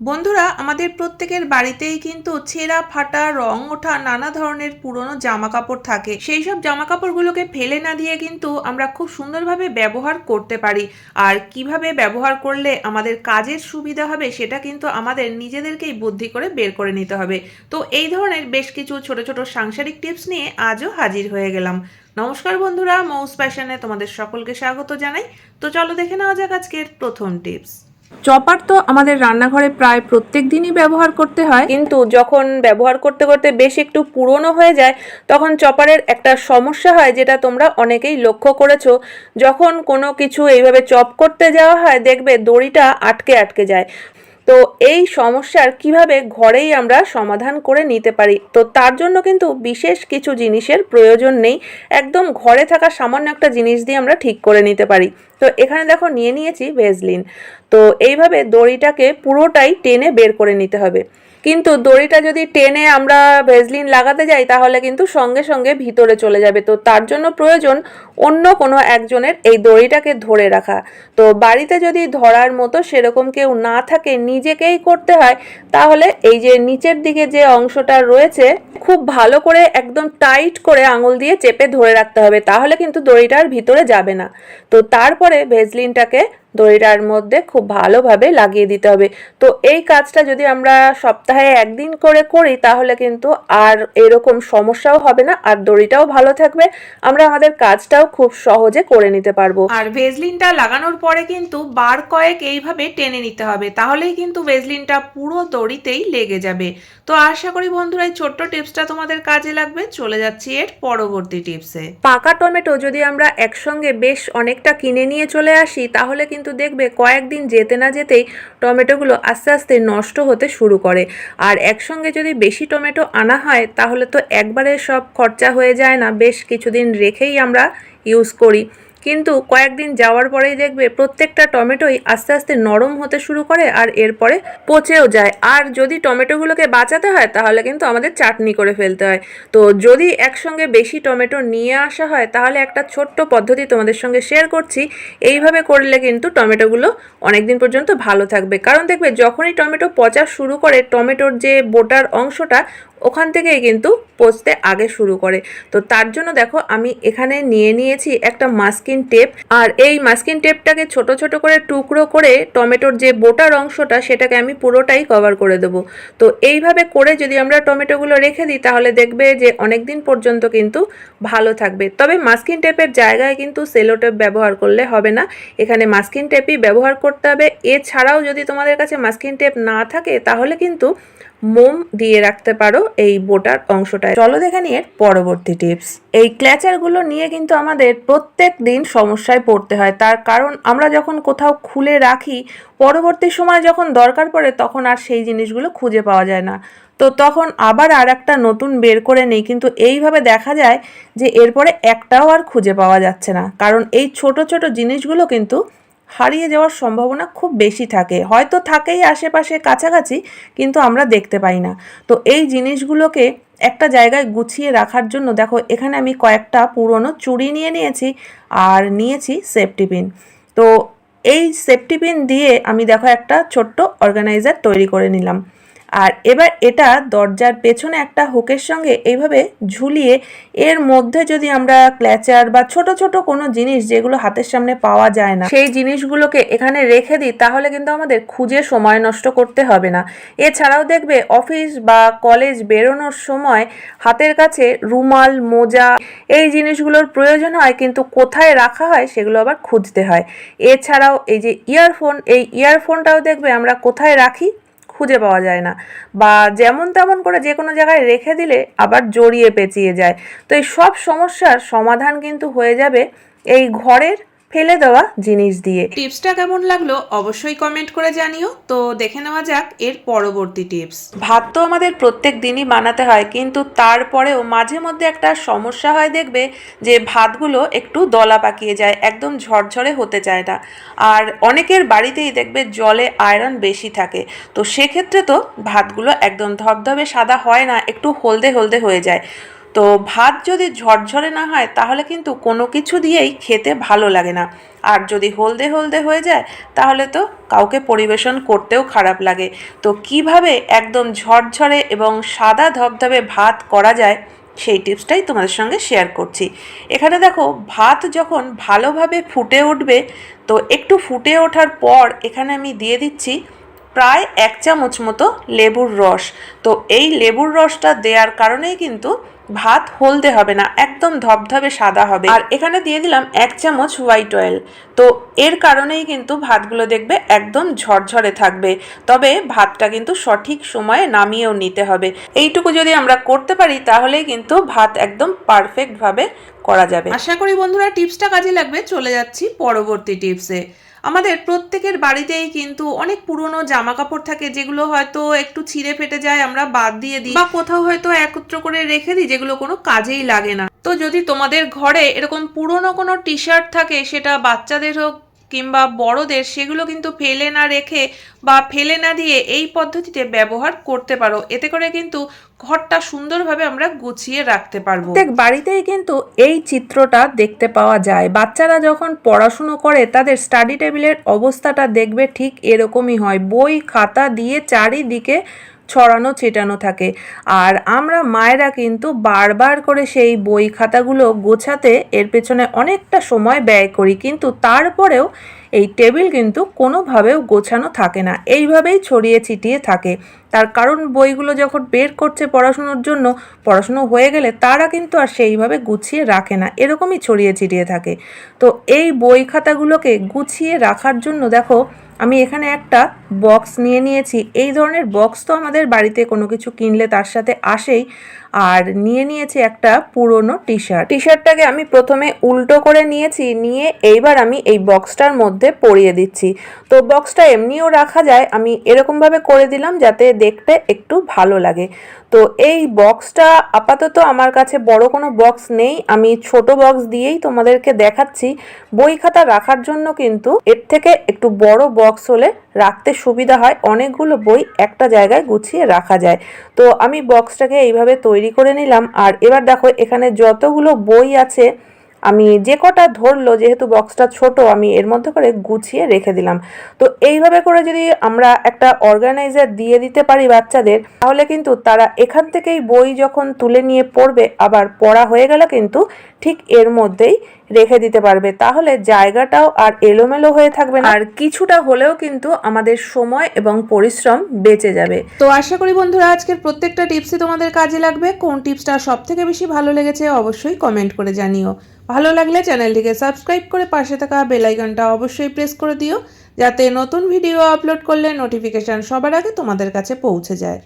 বন্ধুরা, আমাদের প্রত্যেকের বাড়িতেই কিন্তু ছেঁড়া, ফাটা, রং ওঠা নানা ধরনের পুরনো জামা কাপড় থাকে। সেই সব জামা কাপড়গুলোকে ফেলে না দিয়ে কিন্তু আমরা খুব সুন্দরভাবে ব্যবহার করতে পারি। আর কীভাবে ব্যবহার করলে আমাদের কাজের সুবিধা হবে সেটা কিন্তু আমাদের নিজেদেরকেই বুদ্ধি করে বের করে নিতে হবে। তো এই ধরনের বেশ কিছু ছোট ছোট সাংসারিক টিপস নিয়ে আজও হাজির হয়ে গেলাম। নমস্কার বন্ধুরা, মৌস প্যাশনে তোমাদের সকলকে স্বাগত জানাই। তো চলো দেখে নেওয়া যাক আজকের প্রথম টিপস। চপার তো আমাদের রান্নাঘরে প্রায় প্রত্যেক দিনই ব্যবহার করতে হয়। কিন্তু যখন ব্যবহার করতে করতে বেশ একটু পুরনো হয়ে যায়, তখন চপারের একটা সমস্যা হয় যেটা তোমরা অনেকেই লক্ষ্য করেছ। যখন কোনো কিছু এইভাবে চপ করতে যাওয়া হয়, দেখবে দড়িটা আটকে আটকে যায়। তো এই সমস্যার কীভাবে ঘরেই আমরা সমাধান করে নিতে পারি? তো তার জন্য কিন্তু বিশেষ কিছু জিনিসের প্রয়োজন নেই। একদম ঘরে থাকা সামান্য একটা জিনিস দিয়ে আমরা ঠিক করে নিতে পারি। তো এখানে দেখো নিয়ে নিয়েছি ভেজলিন। তো এইভাবে দড়িটাকে পুরোটাই টেনে বের করে নিতে হবে। কিন্তু দড়িটা যদি টেনে আমরা ভেজলিন লাগাতে যাই, তাহলে কিন্তু সঙ্গে সঙ্গে ভিতরে চলে যাবে। তো তার জন্য প্রয়োজন অন্য কোনো একজনের এই দড়িটাকে ধরে রাখা। তো বাড়িতে যদি ধরার মতো সেরকম কেউ না থাকে, নিজেকেই করতে হয়, তাহলে এই যে নিচের দিকে যে অংশটা রয়েছে, খুব ভালো করে একদম টাইট করে আঙুল দিয়ে চেপে ধরে রাখতে হবে, তাহলে কিন্তু দড়িটার ভিতরে যাবে না। তো তারপরে ভেজলিনটাকে দড়িটার মধ্যে খুব ভালোভাবে লাগিয়ে দিতে হবে। তো এই কাজটা যদি আমরা সপ্তাহে একদিন করে করি তাহলে কিন্তু আর এরকম সমস্যাও হবে না আর দড়িটাও ভালো থাকবে। আমরা আমাদের কাজটাও খুব সহজে করে নিতে পারব। আর ভেজলিনটা লাগানোর পরে কিন্তু বার কয়েক এইভাবে টেনে নিতে হবে তাহলেই কিন্তু ভেজলিনটা পুরো দড়িতেই লেগে যাবে। তো আশা করি বন্ধুরা এই ছোট্ট টিপসটা তোমাদের কাজে লাগবে। চলে যাচ্ছি এর পরবর্তী টিপসে। পাকা টমেটো যদি আমরা একসঙ্গে বেশ অনেকটা কিনে নিয়ে চলে আসি তাহলে কিন্তু দেখবে কয়েকদিন যেতে না যেতেই টমেটোগুলো আস্তে আস্তে নষ্ট হতে শুরু করে। আর একসঙ্গে যদি বেশি টমেটো আনা হয়, তাহলে তো একবারে সব খরচা হয়ে যায় না। বেশ কিছুদিন রেখেই আমরা ইউজ করি। কিন্তু কয়েকদিন যাওয়ার পরেই দেখবে প্রত্যেকটা টমেটোই আস্তে আস্তে নরম হতে শুরু করে আর এরপরে পচেও যায়। আর যদি টমেটোগুলোকে বাঁচাতে হয়, তাহলে কিন্তু আমাদের চাটনি করে ফেলতে হয়। তো যদি একসঙ্গে বেশি টমেটো নিয়ে আসা হয়, তাহলে একটা ছোট্ট পদ্ধতি তোমাদের সঙ্গে শেয়ার করছি। এইভাবে করলে কিন্তু টমেটোগুলো অনেকদিন পর্যন্ত ভালো থাকবে। কারণ দেখবে যখনই টমেটো পচা শুরু করে, টমেটোর যে বোটার অংশটা ওখান থেকেই কিন্তু পচতে আগে শুরু করে। তো তার জন্য দেখো আমি এখানে নিয়ে নিয়েছি একটা মাস্কিন টেপ। আর এই মাস্কিন টেপটাকে ছোট ছোট করে টুকরো করে টমেটোর যে বোটার অংশটা সেটাকে আমি পুরোটাই কভার করে দেবো। তো এইভাবে করে যদি আমরা টমেটোগুলো রেখে দিই তাহলে দেখবে যে অনেক দিন পর্যন্ত কিন্তু ভালো থাকবে। তবে মাস্কিন টেপের জায়গায় কিন্তু সেলো টেপ ব্যবহার করলে হবে না। এখানে মাস্কিন টেপই ব্যবহার করতে হবে। এছাড়াও যদি তোমাদের কাছে মাস্কিন টেপ না থাকে তাহলে কিন্তু মোম দিয়ে রাখতে পারো এই বোটার অংশটায়। চলো দেখে নিয়ে পরবর্তী টিপস। এই ক্ল্যাচারগুলো নিয়ে কিন্তু আমাদের প্রত্যেক দিন সমস্যায় পড়তে হয়। তার কারণ আমরা যখন কোথাও খুলে রাখি, পরবর্তী সময় যখন দরকার পড়ে তখন আর সেই জিনিসগুলো খুঁজে পাওয়া যায় না। তো তখন আবার আর একটা নতুন বের করে নেই, কিন্তু এইভাবে দেখা যায় যে এরপরে একটাও আর খুঁজে পাওয়া যাচ্ছে না। কারণ এই ছোট ছোট জিনিসগুলো কিন্তু হারিয়ে যাওয়ার সম্ভাবনা খুব বেশি থাকে। হয়তো থাকেই আশেপাশে কাছাকাছি, কিন্তু আমরা দেখতে পাই না। তো এই জিনিসগুলোকে একটা জায়গায় গুছিয়ে রাখার জন্য দেখো, এখানে আমি কয়েকটা পুরনো চুড়ি নিয়ে নিয়েছি আর নিয়েছি সেফটি পিন তো এই সেফটি পিন দিয়ে আমি দেখো একটা ছোট্ট অর্গানাইজার তৈরি করে নিলাম। আর এবার এটা দরজার পেছনে একটা হুকের সঙ্গে এইভাবে ঝুলিয়ে এর মধ্যে যদি আমরা ক্ল্যাচার বা ছোট ছোট কোনো জিনিস যেগুলো হাতের সামনে পাওয়া যায় না, সেই জিনিসগুলোকে এখানে রেখে দিই, তাহলে কিন্তু আমাদের খুঁজে সময় নষ্ট করতে হবে না। এছাড়াও দেখবে অফিস বা কলেজ বেরোনোর সময় হাতের কাছে রুমাল, মোজা এই জিনিসগুলোর প্রয়োজন হয়, কিন্তু কোথায় রাখা হয় সেগুলো আবার খুঁজতে হয়। এছাড়াও এই যে ইয়ারফোন, এই ইয়ারফোনটাও দেখবে আমরা কোথায় রাখি? খুঁজে পাওয়া যায় না। বা যেমন তেমন করে যে কোনো জায়গায় রেখে দিলে আবার জড়িয়ে পেঁচিয়ে যায়। তো এই সব সমস্যার সমাধান কিন্তু হয়ে যাবে এই ঘরের ফেলে দেওয়া জিনিস দিয়ে। টিপসটা কেমন লাগল অবশ্যই কমেন্ট করে জানিও। তো দেখে নেওয়া যাক এর পরবর্তী টিপস। ভাত তো আমাদের প্রত্যেক দিনই বানাতে হয় কিন্তু তারপরেও মাঝে মধ্যে একটা সমস্যা হয় দেখবে যে ভাতগুলো একটু দলা পাকিয়ে যায় একদম ঝরঝরে হতে চায় না। আর অনেকের বাড়িতেই দেখবে জলে আয়রন বেশি থাকে। তো সেক্ষেত্রে তো ভাতগুলো একদম ধবধবে সাদা হয় না একটু হলদে হলদে হয়ে যায়। তো ভাত যদি ঝরঝরে না হয়, তাহলে কিন্তু কোনো কিছু দিয়েই খেতে ভালো লাগে না। আর যদি হলদে হলদে হয়ে যায়, তাহলে তো কাউকে পরিবেশন করতেও খারাপ লাগে। তো কীভাবে একদম ঝরঝরে এবং সাদা ধবধবে ভাত করা যায়, সেই টিপসটাই তোমাদের সঙ্গে শেয়ার করছি। এখানে দেখো, ভাত যখন ভালোভাবে ফুটে উঠবে, তো একটু ফুটে ওঠার পর এখানে আমি দিয়ে দিচ্ছি প্রায় এক চামচ মতো লেবুর রস। তো এই লেবুর রসটা দেওয়ার কারণেই কিন্তু ভাত হলদে হবে না, একদম ধবধবে সাদা হবে। আর এখানে দিয়ে দিলাম এক চামচ হোয়াইট অয়েল তো এর কারণেই কিন্তু ভাতগুলো দেখবে একদম ঝরঝরে থাকবে। তবে ভাতটা কিন্তু সঠিক সময়ে নামিয়েও নিতে হবে। এইটুকু যদি আমরা করতে পারি, তাহলেই কিন্তু ভাত একদম পারফেক্টভাবে করা যাবে। আশা করি বন্ধুরা টিপসটা কাজে লাগবে। চলে যাচ্ছি পরবর্তী টিপসে। আমাদের প্রত্যেকের বাড়িতেই কিন্তু অনেক পুরনো জামা কাপড় থাকে যেগুলো হয়তো একটু ছিঁড়ে ফেটে যায়, আমরা বাদ দিয়ে দিই বা কোথাও হয়তো একত্র করে রেখে দিই, যেগুলো কোনো কাজেই লাগে না। তো যদি তোমাদের ঘরে এরকম পুরনো কোনো টি শার্ট থাকে, সেটা বাচ্চাদের হোক কিংবা বড়দের সেগুলো কিন্তু ফেলে না রেখে বা ফেলে না দিয়ে এই পদ্ধতিতে ব্যবহার করতে পারো। এতে করে কিন্তু ঘরটা সুন্দরভাবে আমরা গুছিয়ে রাখতে পারব। প্রত্যেক বাড়িতেই কিন্তু এই চিত্রটা দেখতে পাওয়া যায়। বাচ্চারা যখন পড়াশুনো করে, তাদের স্টাডি টেবিলের অবস্থাটা দেখবে ঠিক এরকমই হয়। বই, খাতা দিয়ে চারিদিকে ছড়ানো ছেটানো থাকে। আর আমরা মায়েরা কিন্তু বারবার করে সেই বই খাতাগুলো গোছাতে এর পেছনে অনেকটা সময় ব্যয় করি। কিন্তু তারপরেও এই টেবিল কিন্তু কোনোভাবেও গোছানো থাকে না। এইভাবেই ছড়িয়ে ছিটিয়ে থাকে। তার কারণ বইগুলো যখন বের করছে পড়াশুনোর জন্য, পড়াশুনো হয়ে গেলে তারা কিন্তু আর সেইভাবে গুছিয়ে রাখে না। এরকমই ছড়িয়ে ছিটিয়ে থাকে। তো এই বই খাতাগুলোকে গুছিয়ে রাখার জন্য দেখো, আমি এখানে একটা বক্স নিয়ে নিয়েছি। এই ধরনের বক্স তো আমাদের বাড়িতে কোনো কিছু কিনলে তার সাথে আসেই। আর নিয়ে নিয়েছি একটা পুরনো টি শার্ট টি শার্টটাকে আমি প্রথমে উল্টো করে নিয়েছি। নিয়ে এইবার আমি এই বক্সটার মধ্যে পরিয়ে দিচ্ছি। তো বক্সটা এমনিও রাখা যায়, আমি এরকমভাবে করে দিলাম যাতে দেখতে একটু ভালো লাগে। তো এই বক্সটা আপাতত আমার কাছে বড় কোনো বক্স নেই, আমি ছোট বক্স দিয়েই তোমাদেরকে দেখাচ্ছি। বই খাতা রাখার জন্য কিন্তু এর থেকে একটু বড় বক্স হলে রাখতে সুবিধা হয়, অনেকগুলো বই একটা জায়গায় গুছিয়ে রাখা যায়। তো আমি বক্সটাকে এইভাবে তৈরি করে নিলাম, আর এবার দেখো এখানে যতগুলো বই আছে আমি যে কটা ধরলো, যেহেতু বক্সটা ছোট, আমি এর মধ্যে করে গুছিয়ে রেখে দিলাম। তো এইভাবে করে যদি আমরা একটা অর্গানাইজার দিয়ে দিতে পারি বাচ্চাদের, তাহলে কিন্তু তারা এখান থেকেই বই যখন তুলে নিয়ে পড়বে, আবার পড়া হয়ে গেলে কিন্তু ঠিক এর মধ্যেই রেখে দিতে পারবে। তাহলে জায়গাটাও আর এলোমেলো হয়ে থাকবে না। আর কিছুটা হলেও কিন্তু আমাদের সময় এবং পরিশ্রম বেঁচে যাবে। তো আশা করি বন্ধুরা আজকের প্রত্যেকটা টিপসই তোমাদের কাজে লাগবে। কোন টিপসটা সব থেকে বেশি ভালো লেগেছে অবশ্যই কমেন্ট করে জানিও। ভালো লাগলে চ্যানেলটিকে সাবস্ক্রাইব করে পাশে থাকা বেল আইকনটা অবশ্যই প্রেস করে দিও যাতে নতুন ভিডিও আপলোড করলে নোটিফিকেশান সবার আগে তোমাদের কাছে পৌঁছে যায়।